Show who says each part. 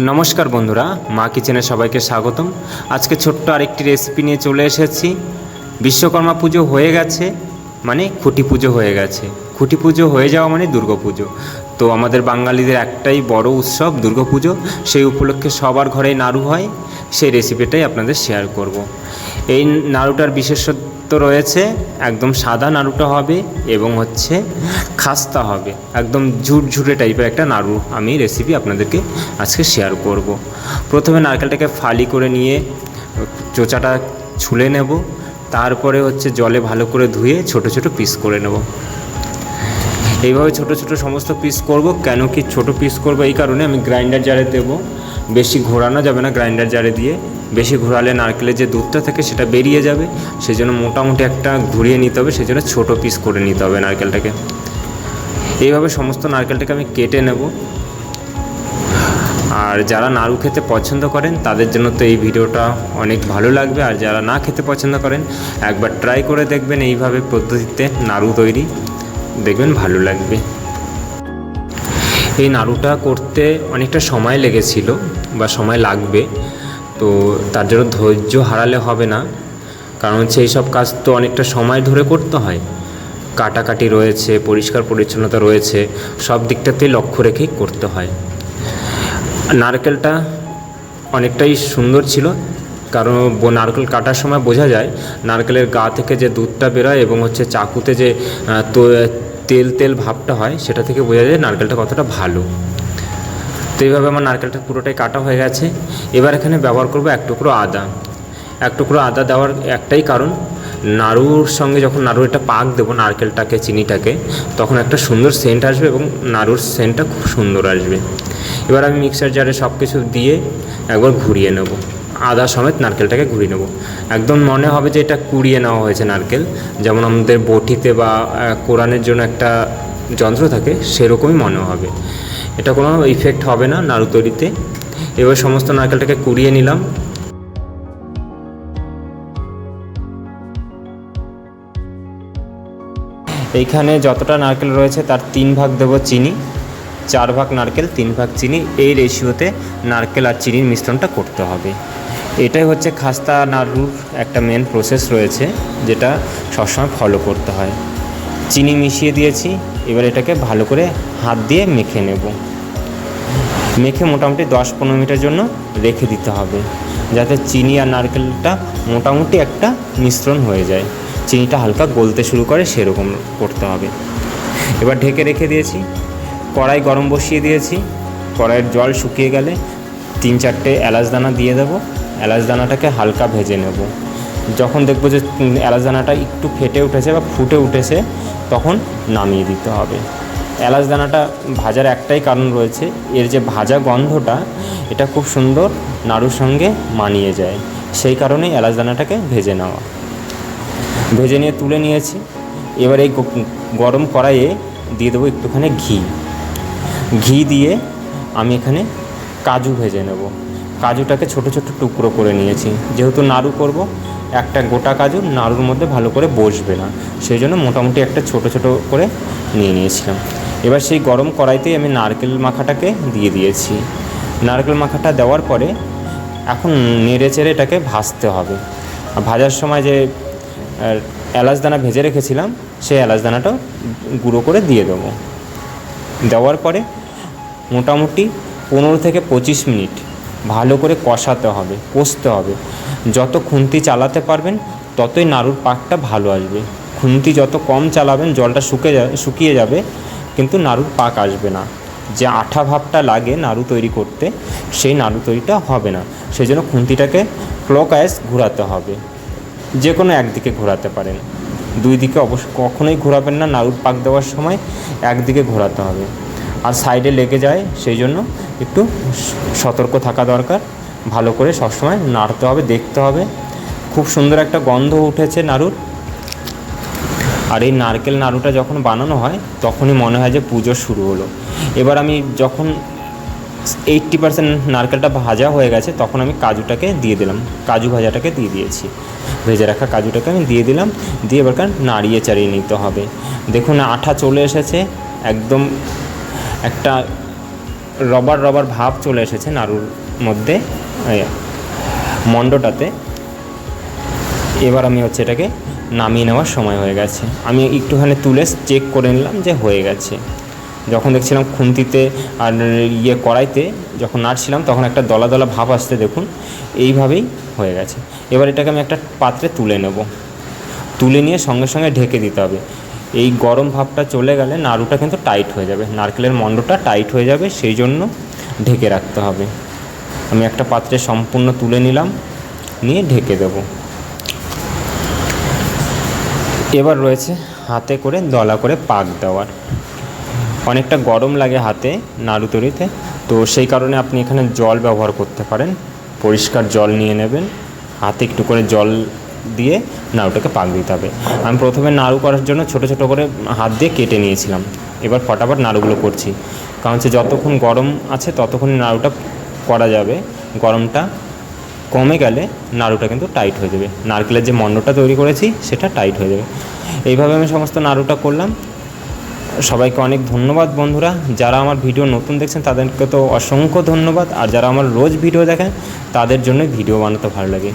Speaker 1: নমস্কার বন্ধুরা, মা কিচেনে সবাইকে স্বাগতম। আজকে ছোট্ট আরেকটি রেসিপি নিয়ে চলে এসেছি। বিশ্বকর্মা পুজো হয়ে গেছে মানে খুঁটি পুজো হয়ে গেছে। খুঁটি পুজো হয়ে যাওয়া মানে দুর্গা পুজো। তো আমাদের বাঙালিদের একটাই বড় উৎসব দুর্গা পুজো, সেই উপলক্ষে সবার ঘরেই নাড়ু হয়। সেই রেসিপিটাই আপনাদের শেয়ার করব। এই নাড়ুটার বিশেষত্ব রয়েছে, একদম সাদা নাড়ুটা হবে এবং হচ্ছে খাস্তা হবে। একদম ঝুরঝুরে টাইপের একটা নাড়ু আমি রেসিপি আপনাদেরকে আজকে শেয়ার করব। প্রথমে নারকেলটাকে ফালি করে নিয়ে চোচাটা ছুলে নেব, তারপরে হচ্ছে জলে ভালো করে ধুয়ে ছোট ছোট পিস করে নেব। এইভাবে ছোট ছোট সমস্ত পিস করব, কেন কি ছোট পিস করব এই কারণে আমি গ্রাইন্ডার জারে দেব। বেশি ঘোরানো যাবে না গ্রাইন্ডার জারে দিয়ে। বেশি ঘোরালে নারকেলের যে দুধটা থাকে সেটা বেরিয়ে যাবে। সেই জন্য মোটামুটি একটা ঘুরিয়ে নিতে হবে সেই জন্য ছোটো পিস করে নিতে হবে নারকেলটাকে। এইভাবে সমস্ত নারকেলটাকে আমি কেটে নেব। আর যারা নাড়ু খেতে পছন্দ করেন, তাদের জন্য তো এই ভিডিওটা অনেক ভালো লাগবে। আর যারা না খেতে পছন্দ করেন, একবার ট্রাই করে দেখবেন এইভাবে পদ্ধতিতে নাড়ু তৈরি। দেখবেন ভালো লাগবে। এই নাড়ুটা করতে অনেকটা সময় লেগেছিল বা সময় লাগবে। তো তার জন্য ধৈর্য হারালে হবে না। কারণ হচ্ছে এইসব কাজ তো অনেকটা সময় ধরে করতে হয়। কাটাকাটি রয়েছে, পরিষ্কার পরিচ্ছন্নতা রয়েছে, সব দিকটাতেই লক্ষ্য রেখেই করতে হয়। নারকেলটা অনেকটাই সুন্দর ছিল, কারণ নারকেল কাটার সময় বোঝা যায়, নারকেলের গা থেকে যে দুধটা বেরোয় এবং হচ্ছে চাকুতে যে তেল তেল ভাবটা হয়, সেটা থেকে বোঝা যায় নারকেলটা কতটা ভালো। তো এইভাবে আমার নারকেলটা পুরোটাই কাটা হয়ে গেছে। এবার এখানে ব্যবহার করব এক টুকরো আদা। এক টুকরো আদা দেওয়ার একটাই কারণ, নাড়ুর সঙ্গে যখন নাড়ুর একটা পাক দেবো নারকেলটাকে, চিনিটাকে, তখন একটা সুন্দর সেন্ট আসবে এবং নাড়ুর সেন্টটা খুব সুন্দর আসবে। এবার আমি মিক্সার জারে সব কিছু দিয়ে একবার ঘুরিয়ে নেব। আদা সমেত নারকেলটাকে ঘুরিয়ে নেব। একদম মনে হবে যে এটা কুড়িয়ে নেওয়া হয়েছে নারকেল। যেমন আমাদের বটিতে বা কোরআনের জন্য একটা যন্ত্র থাকে, সেরকমই মনে হবে। এটা কোনো ইফেক্ট হবে না নাড়ু তৈরিতে। এবার সমস্ত নারকেলটাকে কুড়িয়ে নিলাম। এইখানে যতটা নারকেল রয়েছে তার তিন ভাগ দেবো চিনি, চার ভাগ নারকেল, তিন ভাগ চিনি। এই রেশিওতে নারকেল আর চিনির মিশ্রণটা করতে হবে। এটাই হচ্ছে খাস্তা নাড়ুর একটা মেন প্রসেস রয়েছে, যেটা সবসময় ফলো করতে হয়। চিনি মিশিয়ে দিয়েছি এবার এটাকে ভালো করে হাত দিয়ে মেখে নেব। মেখে মোটামুটি দশ পনেরো মিনিটের জন্য রেখে দিতে হবে, যাতে চিনি আর নারকেলটা মোটামুটি একটা মিশ্রণ হয়ে যায়। চিনিটা হালকা গলতে শুরু করে সেরকম করতে হবে। এবার ঢেকে রেখে দিয়েছি, কড়াই গরম বসিয়ে দিয়েছি, কড়াইয়ের জল শুকিয়ে গেলে তিন চারটে এলাচ দানা দিয়ে দেবো। এলাচ দানাটাকে হালকা ভেজে নেব। যখন দেখব যে এলাচ একটু ফেটে উঠেছে বা ফুটে উঠেছে, তখন নামিয়ে দিতে হবে। এলাচ দানাটা ভাজার একটাই কারণ রয়েছে, এর যে ভাজা গন্ধটা, এটা খুব সুন্দর নাড়ুর সঙ্গে মানিয়ে যায়। সেই কারণেই এলাচ দানাটাকে ভেজে নেওয়া। ভেজে নিয়ে তুলে নিয়েছি। এবার এই গরম কড়াইয়ে দিয়ে দেবো একটুখানি ঘি। ঘি দিয়ে আমি এখানে কাজু ভেজে নেব। কাজুটাকে ছোট ছোট টুকরো করে নিয়েছি। যেহেতু নাড়ু করব একটা গোটা কাজু নাড়ুর মধ্যে ভালো করে বসবে না। সেই জন্য মোটামুটি একটা ছোট ছোট করে নিয়ে নিয়েছিলাম। এবার সেই গরম কড়াইতেই আমি নারকেল মাখাটাকে দিয়ে দিয়েছি। নারকেল মাখাটা দেওয়ার পরে এখন নেড়ে চেড়ে এটাকে ভাজতে হবে। ভাজার সময় যে এলাচ দানা ভেজে রেখেছিলাম, সেই এলাচ দানাটাও গুঁড়ো করে দিয়ে দেবো। দেওয়ার পরে মোটামুটি পনেরো থেকে পঁচিশ মিনিট ভালো করে কষাতে হবে, কষতে হবে। যত খুন্তি চালাতে পারবেন, ততই নাড়ুর পাকটা ভালো আসবে। খুন্তি যত কম চালাবেন, জলটা শুকে শুকিয়ে যাবে, কিন্তু নাড়ুর পাক আসবে না। যে আঠা ভাবটা লাগে নাড়ু তৈরি করতে, সেই নাড়ু তৈরিটা হবে না। সেই জন্য খুন্তিটাকে ক্লকাইজ ঘোরাতে হবে। যে কোনো একদিকে ঘোরাতে পারেন। দুই দিকে অবশ্য কখনোই ঘোরাবেন না, নাড়ুর পাক দেওয়ার সময় একদিকে ঘোরাতে হবে। আর সাইডে লেগে যায়, সেই জন্য একটু সতর্ক থাকা দরকার। ভালো করে সবসময় নাড়তে হবে, দেখতে হবে। খুব সুন্দর একটা গন্ধ উঠেছে নাড়ুর। আর এই নারকেল নাড়ুটা যখন বানানো হয়, তখনই মনে হয় যে পুজো শুরু হলো। এবার আমি যখন এইট্টি পার্সেন্ট নারকেলটা ভাজা হয়ে গেছে, তখন আমি কাজুটাকে দিয়ে দিলাম। কাজু ভাজাটাকে দিয়ে দিয়েছি। ভেজে রাখা কাজুটাকে আমি দিয়ে দিলাম। দিয়ে এবারকার নাড়িয়ে চাড়িয়ে নিতে হবে। দেখুন, আঠা চলে এসেছে। একদম একটা রবার রবার ভাব চলে এসেছে নাড়ুর মধ্যে। মণ্ডটাতে। এবার আমি হচ্ছে এটাকে নামিয়ে নেওয়ার সময় হয়ে গেছে। আমি একটুখানি তুলে চেক করে নিলাম যে হয়ে গেছে। যখন দেখছিলাম খুন্তিতে আর ইয়ে কড়াইতে যখন নাড়ছিলাম, তখন একটা দলা দলা ভাব আসতে দেখুন। এইভাবেই হয়ে গেছে। এবার এটাকে আমি একটা পাত্রে তুলে নেব। তুলে নিয়ে সঙ্গে সঙ্গে ঢেকে দিতে হবে। এই গরম ভাবটা চলে গেলে নাড়ুটা কিন্তু টাইট হয়ে যাবে। নারকেলের মণ্ডটা টাইট হয়ে যাবে, সেই জন্য ঢেকে রাখতে হবে। আমি একটা পাত্রে সম্পূর্ণ তুলে নিলাম, নিয়ে ঢেকে দেবো। এবার রয়েছে হাতে করে দলা করে পাক দেওয়ার। অনেকটা গরম লাগে হাতে নাড়ু তৈরিতে, তো সেই কারণে আপনি এখানে জল ব্যবহার করতে পারেন। পরিষ্কার জল নিয়ে নেবেন, হাতে একটু করে জল দিয়ে নাড়ুটাকে পাক দিতে হবে। আমি প্রথমে নাড়ু করার জন্য ছোট ছোট করে হাত দিয়ে কেটে নিয়েছিলাম। এবার ফটাফট নাড়ুগুলো করছি। কারণ হচ্ছে যতক্ষণ গরম আছে ততক্ষণ নাড়ুটা করা যাবে, গরমটা কমে গেলে নাড়ুটা কিন্তু টাইট হয়ে যাবে। নারকেলের যে মণ্ডটা তৈরি করেছি, সেটা টাইট হয়ে যাবে। এইভাবে আমি সমস্ত নাড়ুটা করলাম। সবাইকে অনেক ধন্যবাদ বন্ধুরা। যারা আমার ভিডিও নতুন দেখছেন, তাদেরকে তো অসংখ্য ধন্যবাদ। আর যারা আমার রোজ ভিডিও দেখেন, তাদের জন্যই ভিডিও বানাতে ভালো লাগে।